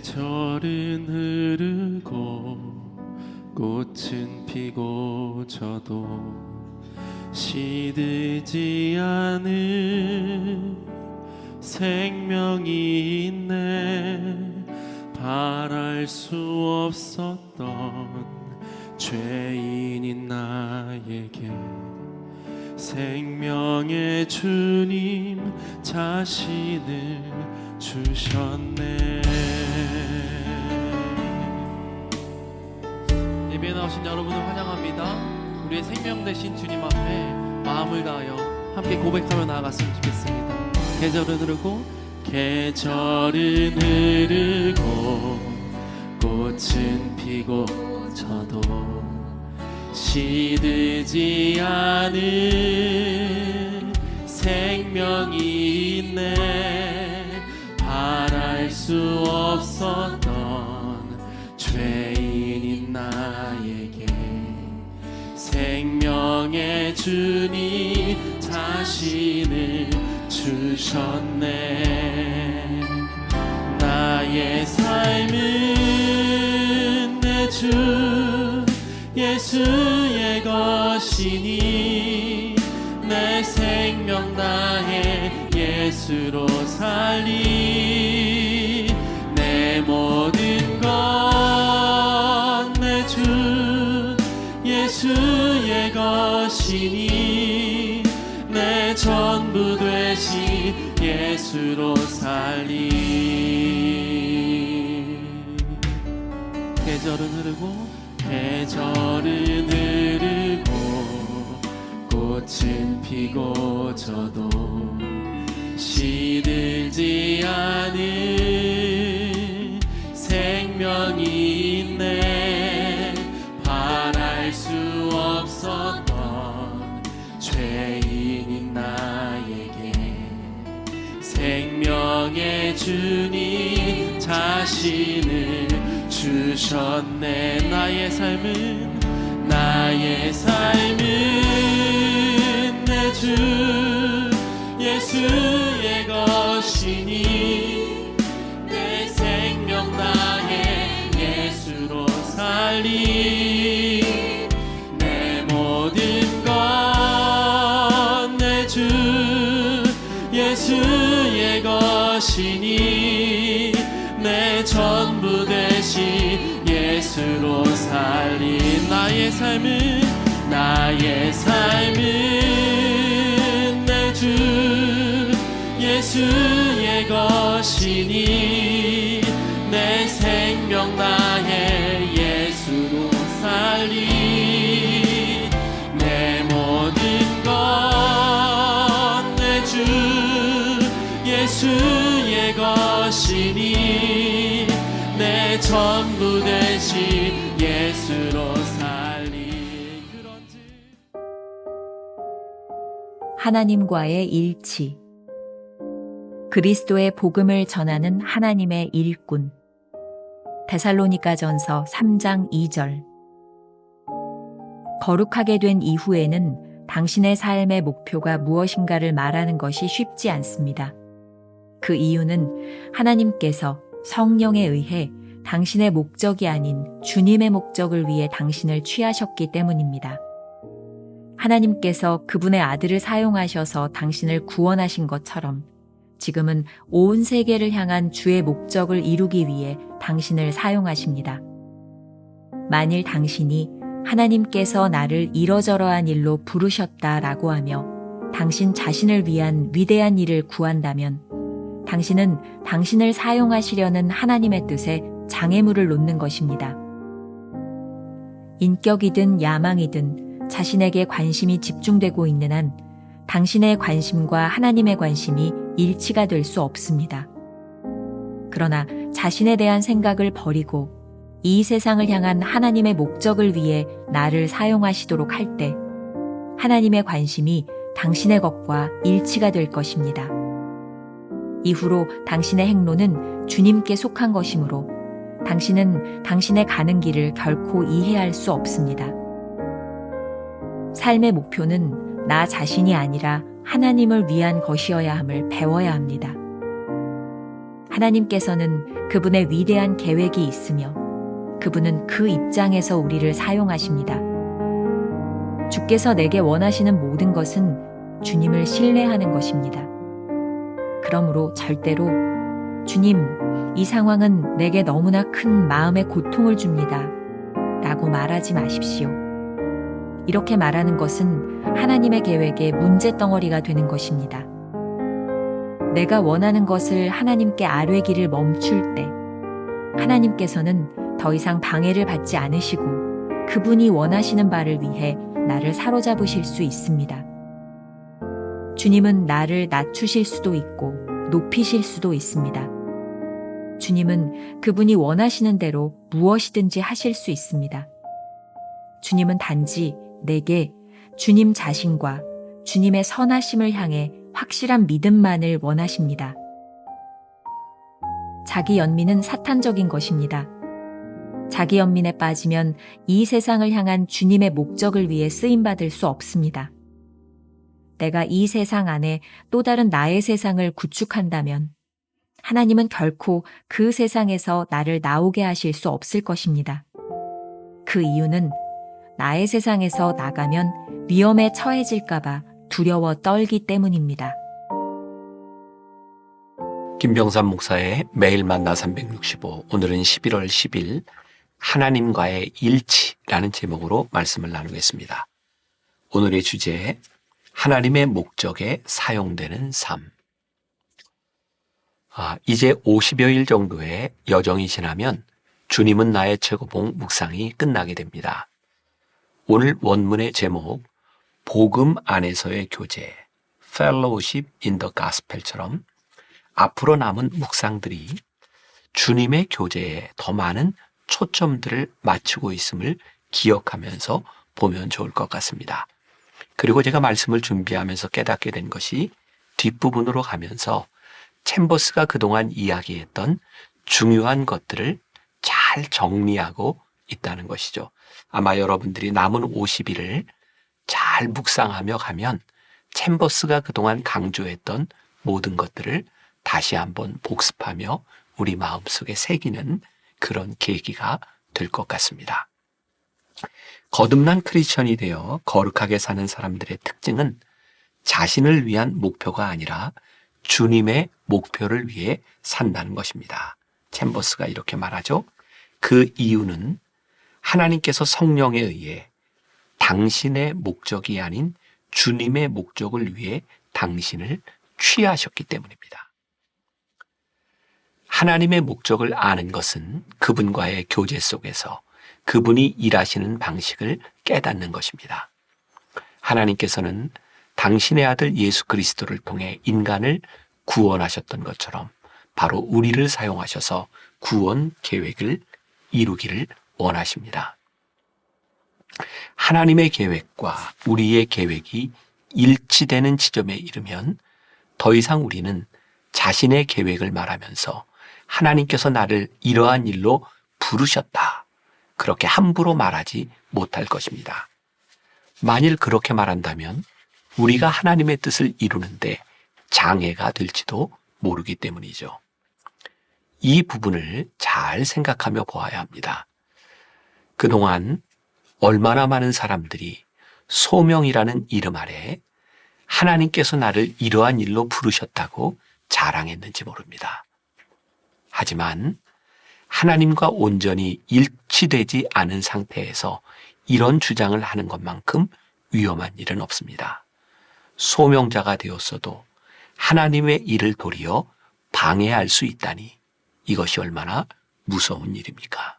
계절은 흐르고 꽃은 피고 저도 시들지 않은 생명이 있네. 바랄 수 없었던 죄인인 나에게 생명의 주님 자신을 주셨네 예배에 나오신 여러분을 환영합니다. 우리의 생명 되신 주님 앞에 마음을 다하여 함께 고백하며 나아갔으면 좋겠습니다. 계절은 흐르고 계절은 흐르고 꽃은 피고 저도 시들지 않은 생명이 있네. 바랄 수 없었던 죄인인 나에게 생명의 주님 자신을 주셨네. 나의 삶은 내주 예수의 것이니 내 생명 다해 예수로 살리 내 모든 것내주 예수의 것이니 내 전부 되시 예수로 살리 계절은 흐르고 꽃은 피고 저도 시들지 않은 생명이 있네. 바랄 수 없었던 죄인인 나에게 생명의 주님 자신을 주셨네 나의 삶은 나의 삶은 내 주 예수의 것이니 내 생명 다해 예수로 살리 내 모든 것 내 주 예수의 것이니 살리 나의 삶은 나의 삶은 내 주 예수의 것이니 내 생명 다해 예수로 살리 내 모든 것 내 주 예수의 것이니 내 전부 되시 예수로 살리 그런지 하나님과의 일치. 그리스도의 복음을 전하는 하나님의 일꾼. 데살로니가전서 3장 2절. 거룩하게 된 이후에는 당신의 삶의 목표가 무엇인가를 말하는 것이 쉽지 않습니다. 그 이유는 하나님께서 성령에 의해 당신의 목적이 아닌 주님의 목적을 위해 당신을 취하셨기 때문입니다. 하나님께서 그분의 아들을 사용하셔서 당신을 구원하신 것처럼 지금은 온 세계를 향한 주의 목적을 이루기 위해 당신을 사용하십니다. 만일 당신이 하나님께서 나를 이러저러한 일로 부르셨다라고 하며 당신 자신을 위한 위대한 일을 구한다면 당신은 당신을 사용하시려는 하나님의 뜻에 장애물을 놓는 것입니다. 인격이든 야망이든 자신에게 관심이 집중되고 있는 한 당신의 관심과 하나님의 관심이 일치가 될 수 없습니다. 그러나 자신에 대한 생각을 버리고 이 세상을 향한 하나님의 목적을 위해 나를 사용하시도록 할 때 하나님의 관심이 당신의 것과 일치가 될 것입니다. 이후로 당신의 행로는 주님께 속한 것이므로 당신은 당신의 가는 길을 결코 이해할 수 없습니다. 삶의 목표는 나 자신이 아니라 하나님을 위한 것이어야 함을 배워야 합니다. 하나님께서는 그분의 위대한 계획이 있으며 그분은 그 입장에서 우리를 사용하십니다. 주께서 내게 원하시는 모든 것은 주님을 신뢰하는 것입니다. 그러므로 절대로 주님, 이 상황은 내게 너무나 큰 마음의 고통을 줍니다. 라고 말하지 마십시오. 이렇게 말하는 것은 하나님의 계획의 문제덩어리가 되는 것입니다. 내가 원하는 것을 하나님께 아뢰기를 멈출 때, 하나님께서는 더 이상 방해를 받지 않으시고 그분이 원하시는 바를 위해 나를 사로잡으실 수 있습니다. 주님은 나를 낮추실 수도 있고 높이실 수도 있습니다. 주님은 그분이 원하시는 대로 무엇이든지 하실 수 있습니다. 주님은 단지 내게 주님 자신과 주님의 선하심을 향해 확실한 믿음만을 원하십니다. 자기 연민은 사탄적인 것입니다. 자기 연민에 빠지면 이 세상을 향한 주님의 목적을 위해 쓰임받을 수 없습니다. 내가 이 세상 안에 또 다른 나의 세상을 구축한다면 하나님은 결코 그 세상에서 나를 나오게 하실 수 없을 것입니다. 그 이유는 나의 세상에서 나가면 위험에 처해질까봐 두려워 떨기 때문입니다. 김병삼 목사의 매일 만나 365 오늘은 11월 10일 하나님과의 일치라는 제목으로 말씀을 나누겠습니다. 오늘의 주제 하나님의 목적에 사용되는 삶. 아, 이제 50여일 정도의 여정이 지나면 주님은 나의 최고봉 묵상이 끝나게 됩니다. 오늘 원문의 제목 복음 안에서의 교제 Fellowship in the Gospel처럼 앞으로 남은 묵상들이 주님의 교제에 더 많은 초점들을 맞추고 있음을 기억하면서 보면 좋을 것 같습니다. 그리고 제가 말씀을 준비하면서 깨닫게 된 것이 뒷부분으로 가면서 챔버스가 그동안 이야기했던 중요한 것들을 잘 정리하고 있다는 것이죠. 아마 여러분들이 남은 50일을 잘 묵상하며 가면 챔버스가 그동안 강조했던 모든 것들을 다시 한번 복습하며 우리 마음속에 새기는 그런 계기가 될 것 같습니다. 거듭난 크리스천이 되어 거룩하게 사는 사람들의 특징은 자신을 위한 목표가 아니라 주님의 목표를 위해 산다는 것입니다. 챔버스가 이렇게 말하죠. 그 이유는 하나님께서 성령에 의해 당신의 목적이 아닌 주님의 목적을 위해 당신을 취하셨기 때문입니다. 하나님의 목적을 아는 것은 그분과의 교제 속에서 그분이 일하시는 방식을 깨닫는 것입니다. 하나님께서는 당신의 아들 예수 그리스도를 통해 인간을 구원하셨던 것처럼 바로 우리를 사용하셔서 구원 계획을 이루기를 원하십니다. 하나님의 계획과 우리의 계획이 일치되는 지점에 이르면 더 이상 우리는 자신의 계획을 말하면서 하나님께서 나를 이러한 일로 부르셨다. 그렇게 함부로 말하지 못할 것입니다. 만일 그렇게 말한다면 우리가 하나님의 뜻을 이루는데 장애가 될지도 모르기 때문이죠. 이 부분을 잘 생각하며 보아야 합니다. 그동안 얼마나 많은 사람들이 소명이라는 이름 아래 하나님께서 나를 이러한 일로 부르셨다고 자랑했는지 모릅니다. 하지만 하나님과 온전히 일치되지 않은 상태에서 이런 주장을 하는 것만큼 위험한 일은 없습니다. 소명자가 되었어도 하나님의 일을 도리어 방해할 수 있다니 이것이 얼마나 무서운 일입니까?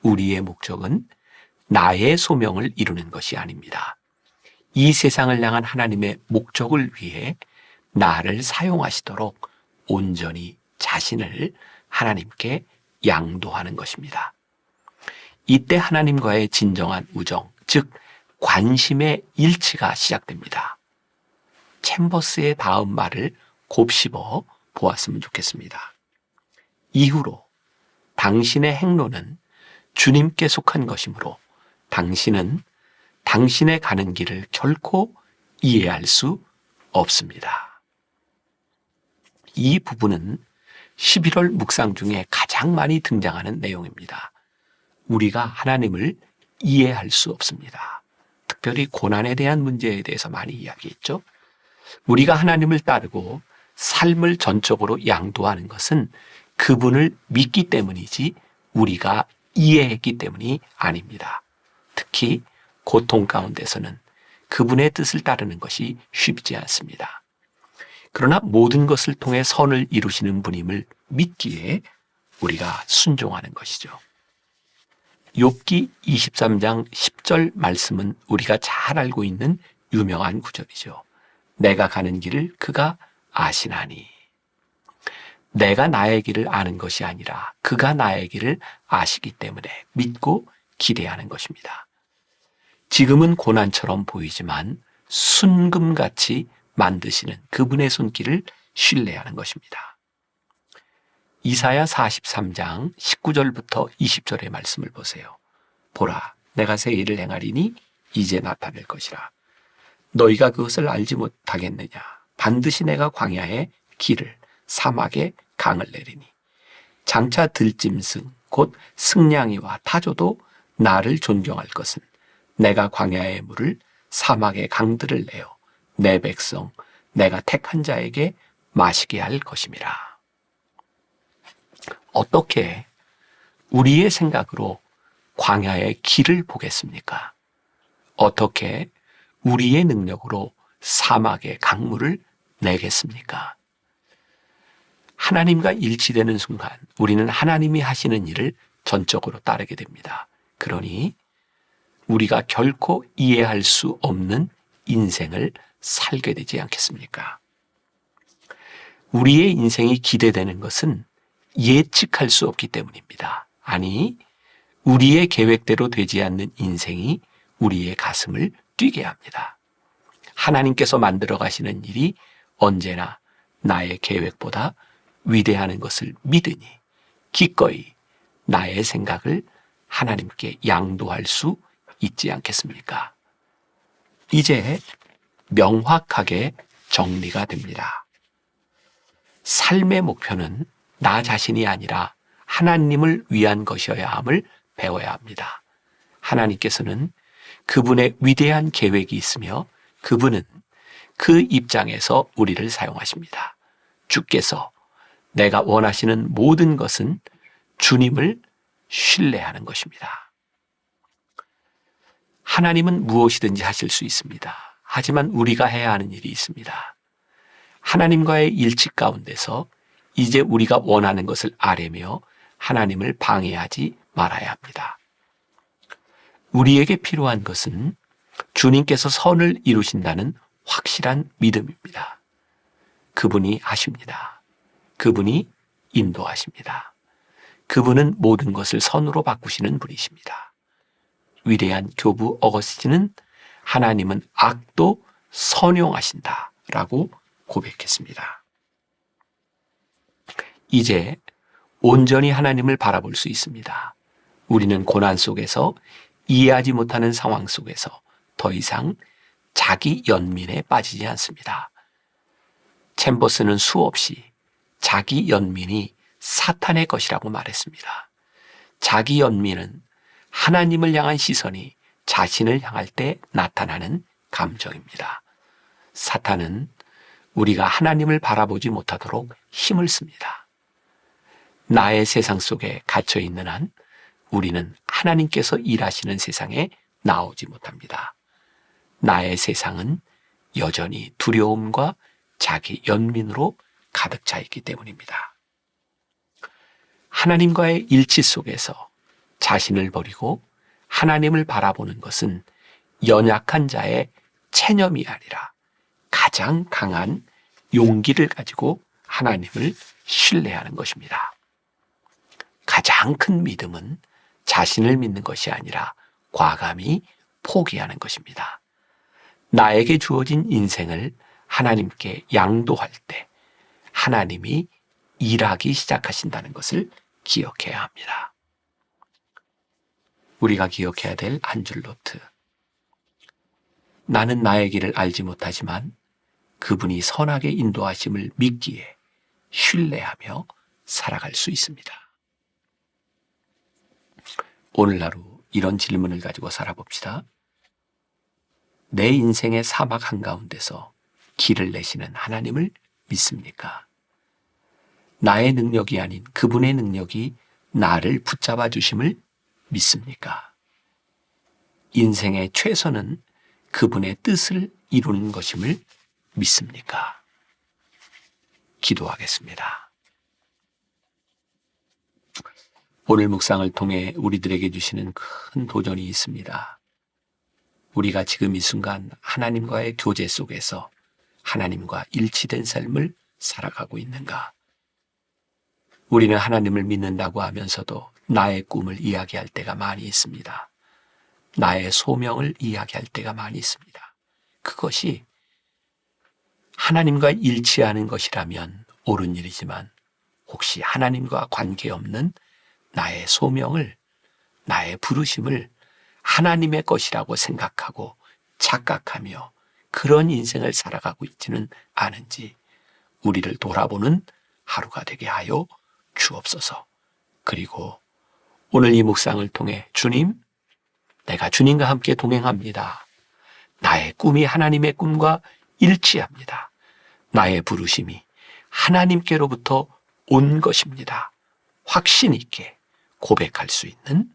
우리의 목적은 나의 소명을 이루는 것이 아닙니다. 이 세상을 향한 하나님의 목적을 위해 나를 사용하시도록 온전히 자신을 하나님께 양도하는 것입니다. 이때 하나님과의 진정한 우정, 즉 관심의 일치가 시작됩니다. 챔버스의 다음 말을 곱씹어 보았으면 좋겠습니다. 이후로 당신의 행로는 주님께 속한 것이므로 당신은 당신의 가는 길을 결코 이해할 수 없습니다. 이 부분은 11월 묵상 중에 가장 많이 등장하는 내용입니다. 우리가 하나님을 이해할 수 없습니다. 특별히 고난에 대한 문제에 대해서 많이 이야기했죠. 우리가 하나님을 따르고 삶을 전적으로 양도하는 것은 그분을 믿기 때문이지 우리가 이해했기 때문이 아닙니다. 특히 고통 가운데서는 그분의 뜻을 따르는 것이 쉽지 않습니다. 그러나 모든 것을 통해 선을 이루시는 분임을 믿기에 우리가 순종하는 것이죠. 욥기 23장 10절 말씀은 우리가 잘 알고 있는 유명한 구절이죠. 내가 가는 길을 그가 아시나니. 내가 나의 길을 아는 것이 아니라 그가 나의 길을 아시기 때문에 믿고 기대하는 것입니다. 지금은 고난처럼 보이지만 순금같이 만드시는 그분의 손길을 신뢰하는 것입니다. 이사야 43장 19절부터 20절의 말씀을 보세요. 보라, 내가 새 일을 행하리니 이제 나타낼 것이라. 너희가 그것을 알지 못하겠느냐? 반드시 내가 광야에 길을, 사막에 강을 내리니. 장차 들짐승, 곧 승냥이와 타조도 나를 존경할 것은 내가 광야의 물을 사막의 강들을 내어 내 백성, 내가 택한 자에게 마시게 할 것임이라. 어떻게 우리의 생각으로 광야의 길을 보겠습니까? 어떻게 우리의 능력으로 사막의 강물을 내겠습니까? 하나님과 일치되는 순간 우리는 하나님이 하시는 일을 전적으로 따르게 됩니다. 그러니 우리가 결코 이해할 수 없는 인생을 살게 되지 않겠습니까? 우리의 인생이 기대되는 것은 예측할 수 없기 때문입니다. 아니, 우리의 계획대로 되지 않는 인생이 우리의 가슴을 뛰게 합니다. 하나님께서 만들어 가시는 일이 언제나 나의 계획보다 위대하는 것을 믿으니 기꺼이 나의 생각을 하나님께 양도할 수 있지 않겠습니까? 이제 명확하게 정리가 됩니다. 삶의 목표는 나 자신이 아니라 하나님을 위한 것이어야 함을 배워야 합니다. 하나님께서는 그분의 위대한 계획이 있으며 그분은 그 입장에서 우리를 사용하십니다. 주께서 내가 원하시는 모든 것은 주님을 신뢰하는 것입니다. 하나님은 무엇이든지 하실 수 있습니다. 하지만 우리가 해야 하는 일이 있습니다. 하나님과의 일치 가운데서 이제 우리가 원하는 것을 아뢰며 하나님을 방해하지 말아야 합니다. 우리에게 필요한 것은 주님께서 선을 이루신다는 확실한 믿음입니다. 그분이 하십니다. 그분이 인도하십니다. 그분은 모든 것을 선으로 바꾸시는 분이십니다. 위대한 교부 어거스틴은 하나님은 악도 선용하신다 라고 고백했습니다. 이제 온전히 하나님을 바라볼 수 있습니다. 우리는 고난 속에서 이해하지 못하는 상황 속에서 더 이상 자기 연민에 빠지지 않습니다. 챔버스는 수없이 자기 연민이 사탄의 것이라고 말했습니다. 자기 연민은 하나님을 향한 시선이 자신을 향할 때 나타나는 감정입니다. 사탄은 우리가 하나님을 바라보지 못하도록 힘을 씁니다. 나의 세상 속에 갇혀 있는 한 우리는 하나님께서 일하시는 세상에 나오지 못합니다. 나의 세상은 여전히 두려움과 자기 연민으로 가득 차 있기 때문입니다. 하나님과의 일치 속에서 자신을 버리고 하나님을 바라보는 것은 연약한 자의 체념이 아니라 가장 강한 용기를 가지고 하나님을 신뢰하는 것입니다. 가장 큰 믿음은 자신을 믿는 것이 아니라 과감히 포기하는 것입니다. 나에게 주어진 인생을 하나님께 양도할 때 하나님이 일하기 시작하신다는 것을 기억해야 합니다. 우리가 기억해야 될 한 줄 노트. 나는 나의 길을 알지 못하지만 그분이 선하게 인도하심을 믿기에 신뢰하며 살아갈 수 있습니다. 오늘 하루 이런 질문을 가지고 살아봅시다. 내 인생의 사막 한가운데서 길을 내시는 하나님을 믿습니까? 나의 능력이 아닌 그분의 능력이 나를 붙잡아 주심을 믿습니까? 인생의 최선은 그분의 뜻을 이루는 것임을 믿습니까? 기도하겠습니다. 오늘 묵상을 통해 우리들에게 주시는 큰 도전이 있습니다. 우리가 지금 이 순간 하나님과의 교제 속에서 하나님과 일치된 삶을 살아가고 있는가? 우리는 하나님을 믿는다고 하면서도 나의 꿈을 이야기할 때가 많이 있습니다. 나의 소명을 이야기할 때가 많이 있습니다. 그것이 하나님과 일치하는 것이라면 옳은 일이지만 혹시 하나님과 관계없는 나의 소명을, 나의 부르심을 하나님의 것이라고 생각하고 착각하며 그런 인생을 살아가고 있지는 않은지 우리를 돌아보는 하루가 되게 하여 주옵소서. 그리고 오늘 이 묵상을 통해 주님, 내가 주님과 함께 동행합니다. 나의 꿈이 하나님의 꿈과 일치합니다. 나의 부르심이 하나님께로부터 온 것입니다. 확신 있게 고백할 수 있는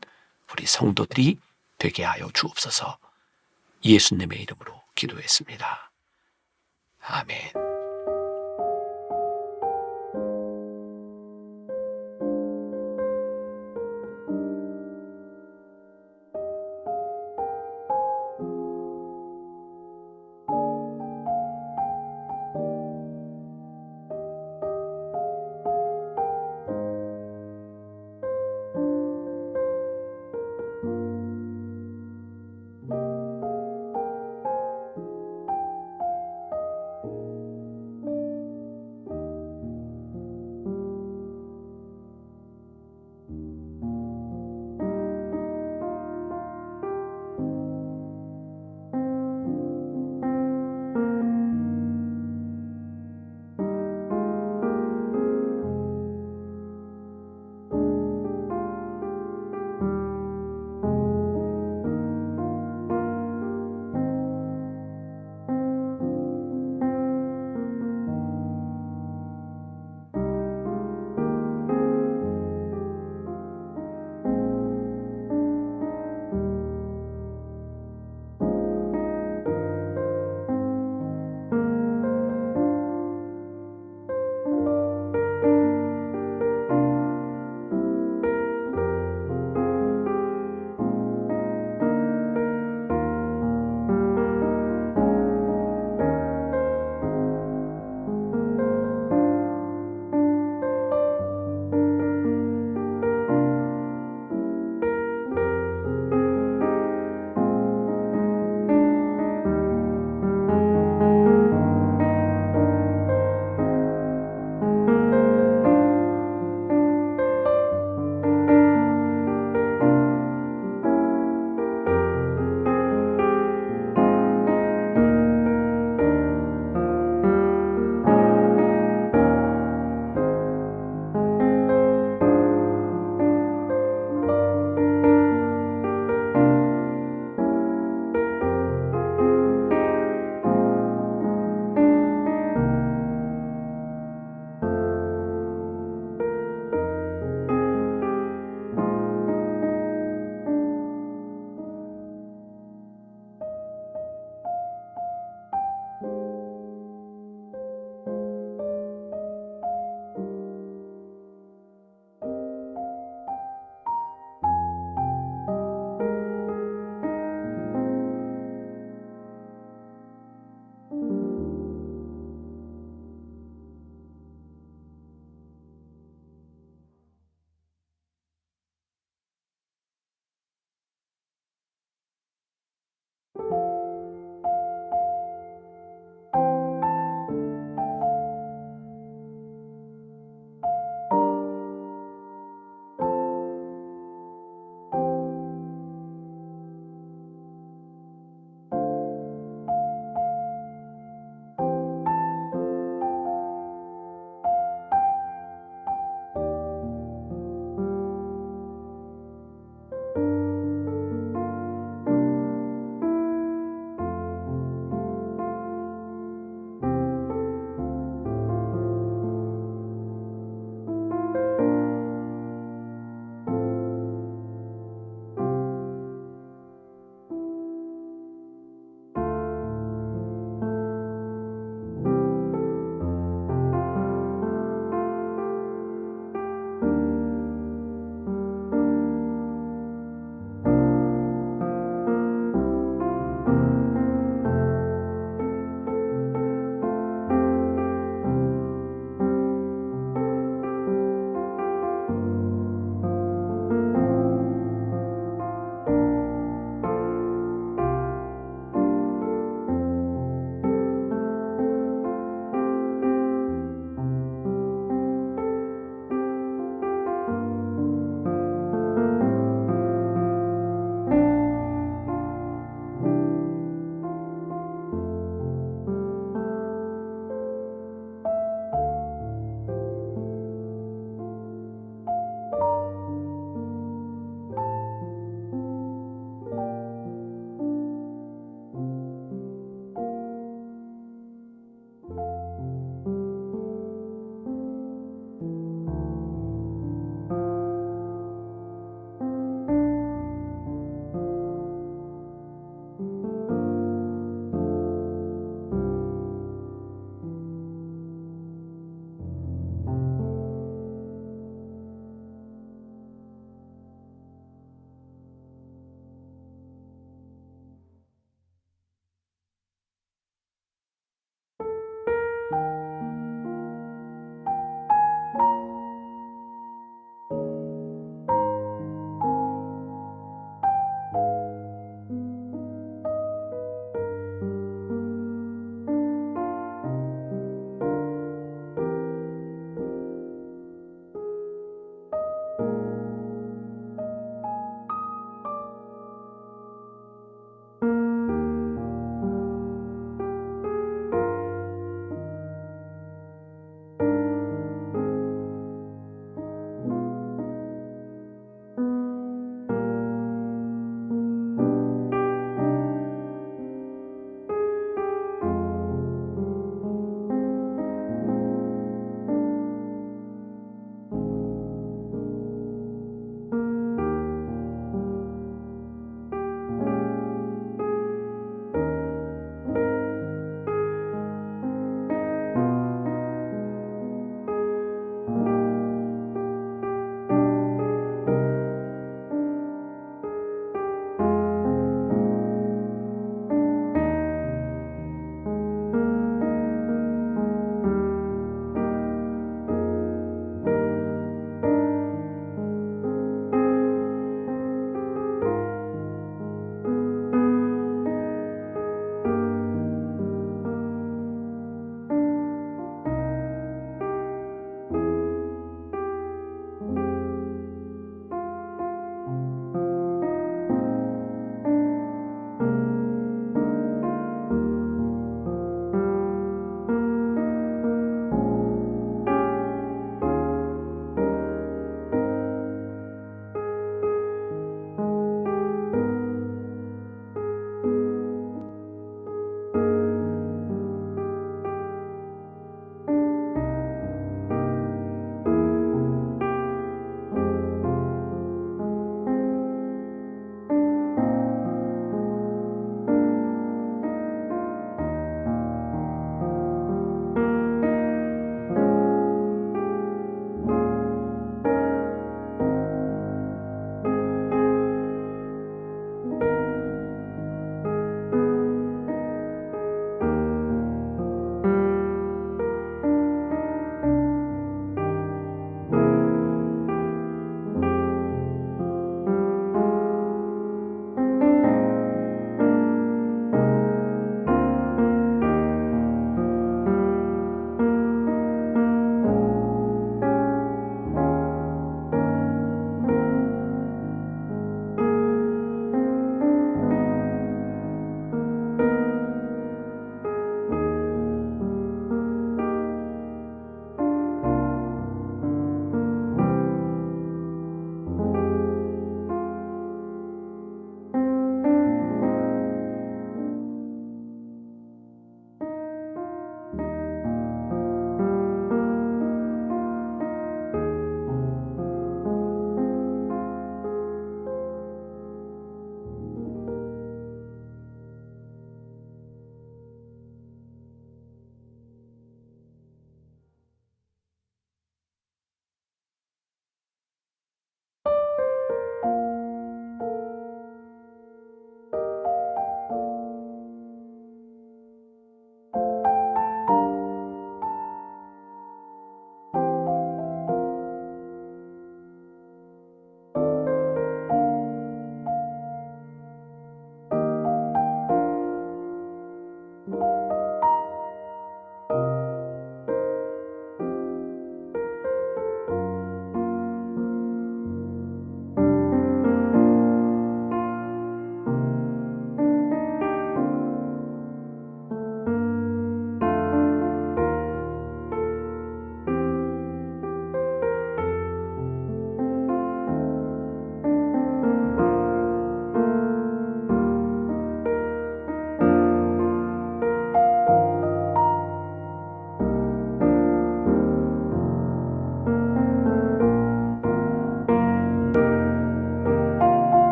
우리 성도들이 되게 하여 주옵소서. 예수님의 이름으로 기도했습니다. 아멘.